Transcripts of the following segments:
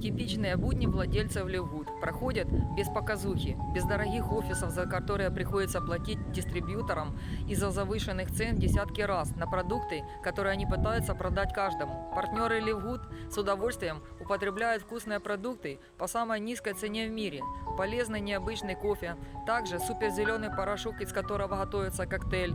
Типичные будни владельцев Левгуд проходят без показухи, без дорогих офисов, за которые приходится платить дистрибьюторам из-за завышенных цен десятки раз на продукты, которые они пытаются продать каждому. Партнеры Левгуд с удовольствием употребляют вкусные продукты по самой низкой цене в мире. Полезный необычный кофе, также суперзеленый порошок, из которого готовится коктейль,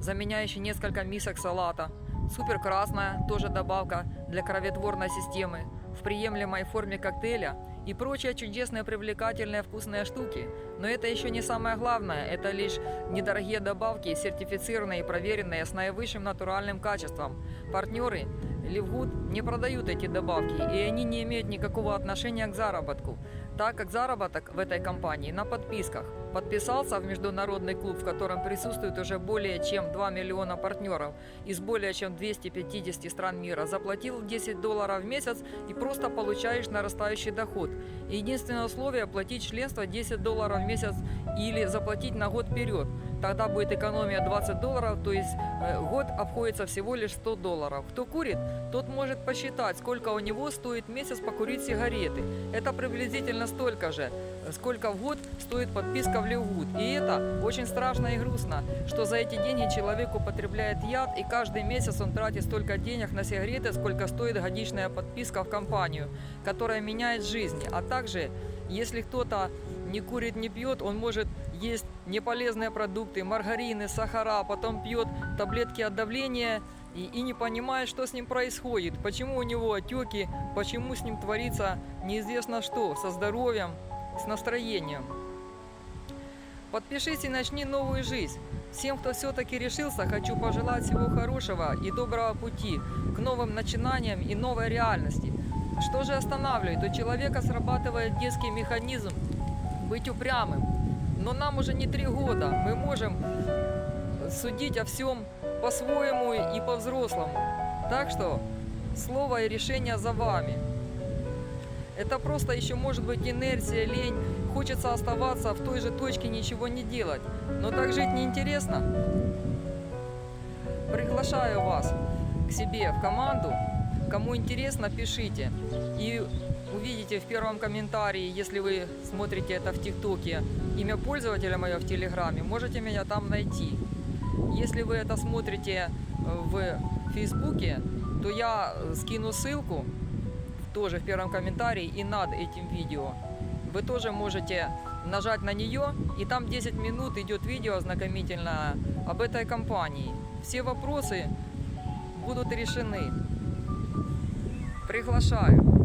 заменяющий несколько мисок салата. Супер красная, тоже добавка для кроветворной системы, в приемлемой форме коктейля и прочие чудесные привлекательные вкусные штуки. Но это еще не самое главное, это лишь недорогие добавки, сертифицированные и проверенные с наивысшим натуральным качеством. Партнеры Ливгуд не продают эти добавки, и они не имеют никакого отношения к заработку, так как заработок в этой компании на подписках. Подписался в международный клуб, в котором присутствует уже более чем 2 миллиона партнеров из более чем 250 стран мира, заплатил 10 долларов в месяц и просто получаешь нарастающий доход. Единственное условие – платить членство 10 долларов в месяц или заплатить на год вперед. Тогда будет экономия 20 долларов, то есть э, год обходится всего лишь 100 долларов. Кто курит, тот может посчитать, сколько у него стоит месяц покурить сигареты. Это приблизительно столько же, э, сколько в год стоит подписка в Левгуд. И это очень страшно и грустно, что за эти деньги человек употребляет яд, и каждый месяц он тратит столько денег на сигареты, сколько стоит годичная подписка в компанию, которая меняет жизни. А также, если кто-то не курит, не пьет, он может есть неполезные продукты, маргарины, сахара, потом пьет таблетки от давления и, и не понимает, что с ним происходит, почему у него отеки, почему с ним творится неизвестно что, со здоровьем, с настроением. Подпишись и начни новую жизнь. Всем, кто все-таки решился, хочу пожелать всего хорошего и доброго пути к новым начинаниям и новой реальности. Что же останавливает? У человека срабатывает детский механизм быть упрямым. Но нам уже не три года. Мы можем судить о всем по-своему и по-взрослому. Так что слово и решение за вами. Это просто еще может быть инерция, лень. Хочется оставаться в той же точке, ничего не делать. Но так жить неинтересно. Приглашаю вас к себе в команду. Кому интересно, пишите. И увидите в первом комментарии, если вы смотрите это в ТикТоке, имя пользователя мое в Телеграме, можете меня там найти. Если вы это смотрите в Фейсбуке, то я скину ссылку тоже в первом комментарии и над этим видео. Вы тоже можете нажать на нее, и там 10 минут идет видео ознакомительное об этой компании. Все вопросы будут решены. Приглашаю.